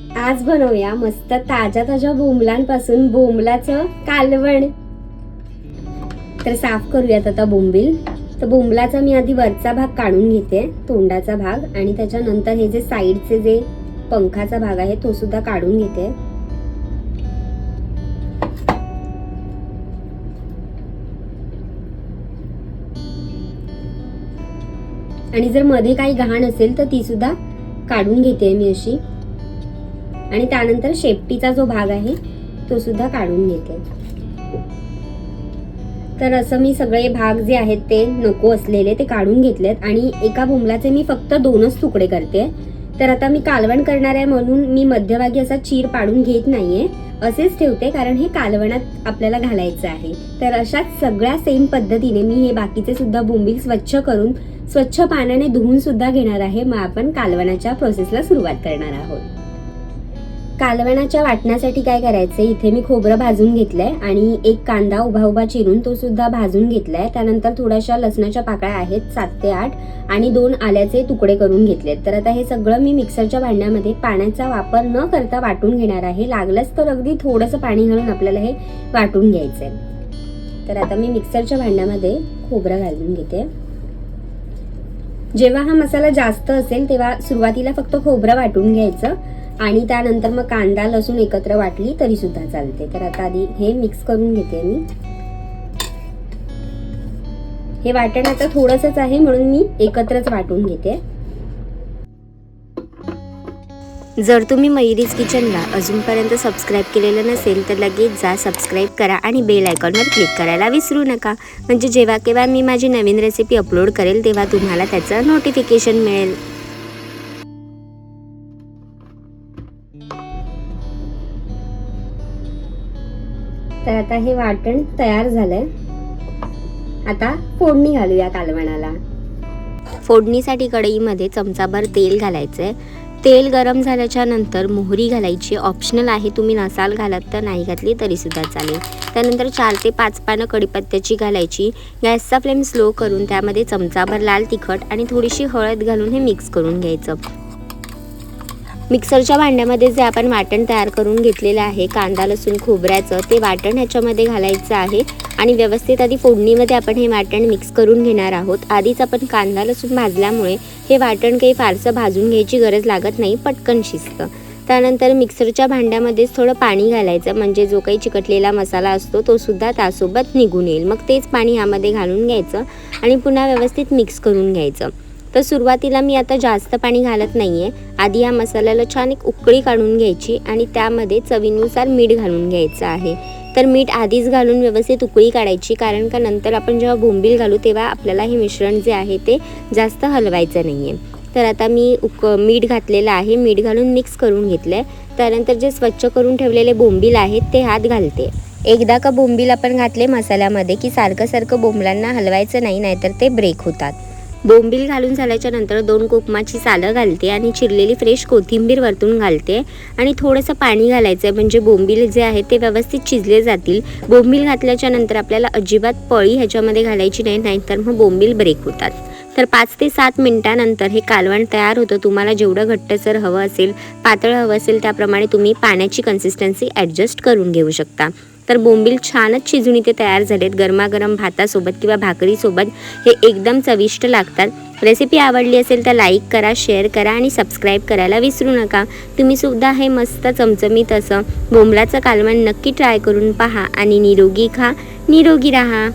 आज बनवूया मस्त ताज्या ताज्या बोंबलांपासून बोंबलाचं कालवण. तर साफ करूयात आता बोंबील. तर बोंबलाचा मी आधी वरचा भाग काढून घेते तोंडाचा भाग आणि त्याच्यानंतर हे जे साईडचे जे पंखाचा भाग आहे तो सुद्धा काढून घेते. आणि जर मध्ये काही घाण असेल तर ती सुद्धा काढून घेते मी अशी. आणि त्यानंतर शेपटीचा जो भाग आहे तो सुद्धा काढून घेते. तर असं मी सगळे भाग जे आहेत ते नको असलेले ते काढून घेतलेत आणि एका बोंबलाचे मी फक्त दोनच तुकडे करते. तर आता मी कालवण करणार आहे म्हणून मी मध्यभागी असा चीर पाडून घेत नाहीये. असेच ठेवते कारण हे कालवणात आपल्याला घालायचं आहे. तर अशाच सगळ्या सेम पद्धतीने मी हे बाकीचे सुद्धा बोंबील स्वच्छ करून स्वच्छ पाण्याने धुवून सुद्धा घेणार आहे. मग आपण कालवणाच्या प्रोसेसला सुरुवात करणार आहोत. कालवणाच्या वाटण्यासाठी काय करायचं इथे मी खोबरं भाजून घेतलंय आणि एक कांदा उभा उभा चिरून तो सुद्धा भाजून घेतलाय. त्यानंतर थोड्याशा लसणाच्या पाकळ्या आहेत सात ते आठ आणि दोन आल्याचे तुकडे करून घेतलेत. तर आता हे सगळं मी मिक्सरच्या भांड्यामध्ये पाण्याचा वापर न करता वाटून घेणार आहे. लागलंच तर अगदी थोडंसं पाणी घालून आपल्याला हे वाटून घ्यायचंय. तर आता मी मिक्सरच्या भांड्यामध्ये खोबरं घालून घेते. जेव्हा हा मसाला जास्त असेल तेव्हा सुरुवातीला फक्त खोबरं वाटून घ्यायचं. आणि त्यानंतर मग कांदा लसूण एकत्र वाटली तरी सुद्धा चालते. तर आता आधी हे मिक्स करून घेते मी. हे वाटण आता थोडंसंच आहे म्हणून मी एकत्रच वाटून घेते. जर तुम्ही मयुरीज किचनला अजूनपर्यंत सबस्क्राईब केलेलं नसेल तर लगेच जा सबस्क्राईब करा आणि बेल आयकॉनवर क्लिक करायला विसरू नका. म्हणजे जेव्हा केव्हा मी माझी नवीन रेसिपी अपलोड करेल तेव्हा तुम्हाला त्याचं नोटिफिकेशन मिळेल. तर आता हे वाटण तयार झालंय. आता फोडणी घालूया कालवणाला फोडणीसाठी कढईमध्ये चमचाभर तेल घालायचंय. तेल गरम झाल्याच्यानंतर मोहरी घालायची. ऑप्शनल आहे तुम्ही नसाल घालत तर नाही घातली तरी सुद्धा चालेल. त्यानंतर चार ते पाच पानं कढीपत्त्याची घालायची. गॅसचा फ्लेम स्लो करून त्यामध्ये चमचाभर लाल तिखट आणि थोडीशी हळद घालून हे मिक्स करून घ्यायचं. मिक्सरच्या भांड्यामध्ये जे आपण वाटण तयार करून घेतलेलं आहे कांदा लसूण खोबऱ्याचं ते वाटण ह्याच्यामध्ये घालायचं आहे. आणि व्यवस्थित आधी फोडणीमध्ये आपण हे वाटण मिक्स करून घेणार आहोत. आधीच आपण कांदा लसूण भाजल्यामुळे हे वाटण काही फारसं भाजून घ्यायची गरज लागत नाही पटकन शिजतं. त्यानंतर मिक्सरच्या भांड्यामध्येच थोडं पाणी घालायचं. म्हणजे जो काही चिकटलेला मसाला असतो तो सुद्धा त्यासोबत निघून येईल. मग तेच पाणी ह्यामध्ये घालून घ्यायचं आणि पुन्हा व्यवस्थित मिक्स करून घ्यायचं. तर सुरुवातीला मी आता जास्त पाणी घालत नाही आहे आधी या मसाल्याला छान एक उकळी काढून घ्यायची आणि त्यामध्ये चवीनुसार मीठ घालून घ्यायचं आहे. तर मीठ आधीच घालून व्यवस्थित उकळी काढायची कारण का नंतर आपण जेव्हा बोंबील घालू तेव्हा आपल्याला हे मिश्रण जे आहे ते जास्त हलवायचं नाही आहे तर आता मी उक मीठ घातलेलं आहे. मीठ घालून मिक्स करून घेतलं आहे त्यानंतर जे स्वच्छ करून ठेवलेले बोंबील आहेत ते हात घालते. एकदा का बोंबील आपण घातले मसाल्यामध्ये की सारखं सारखं बोंबलांना हलवायचं नाही नाहीतर ते ब्रेक होतात. बोंबील घालून झाल्याच्यानंतर दोन कोकमाची सालं घालते आणि चिरलेली फ्रेश कोथिंबीर वरतून घालते. आणि थोडंसं पाणी घालायचं आहे म्हणजे बोंबील जे आहे ते व्यवस्थित चिजले जातील. बोंबील घातल्याच्या नंतर आपल्याला अजिबात पळी ह्याच्यामध्ये घालायची नाही नाहीतर मग बोंबील ब्रेक होतात. तर पाच ते सात मिनिटानंतर हे कालवण तयार होतं. तुम्हाला जेवढं घट्टसर हवं असेल पातळ हवं असेल त्याप्रमाणे तुम्ही पाण्याची कन्सिस्टन्सी ॲडजस्ट करून घेऊ शकता. तर बोंबील छानच शिजून इथे तयार झालेत. गरमागरम भातासोबत किंवा भाकरीसोबत हे एकदम चविष्ट लागतात. रेसिपी आवडली असेल तर लाईक करा शेअर करा आणि सबस्क्राईब करायला विसरू नका. तुम्हीसुद्धा हे मस्त चमचमीत असं बोंबलाचं कालवण नक्की ट्राय करून पहा आणि निरोगी खा. निरोगी राहा.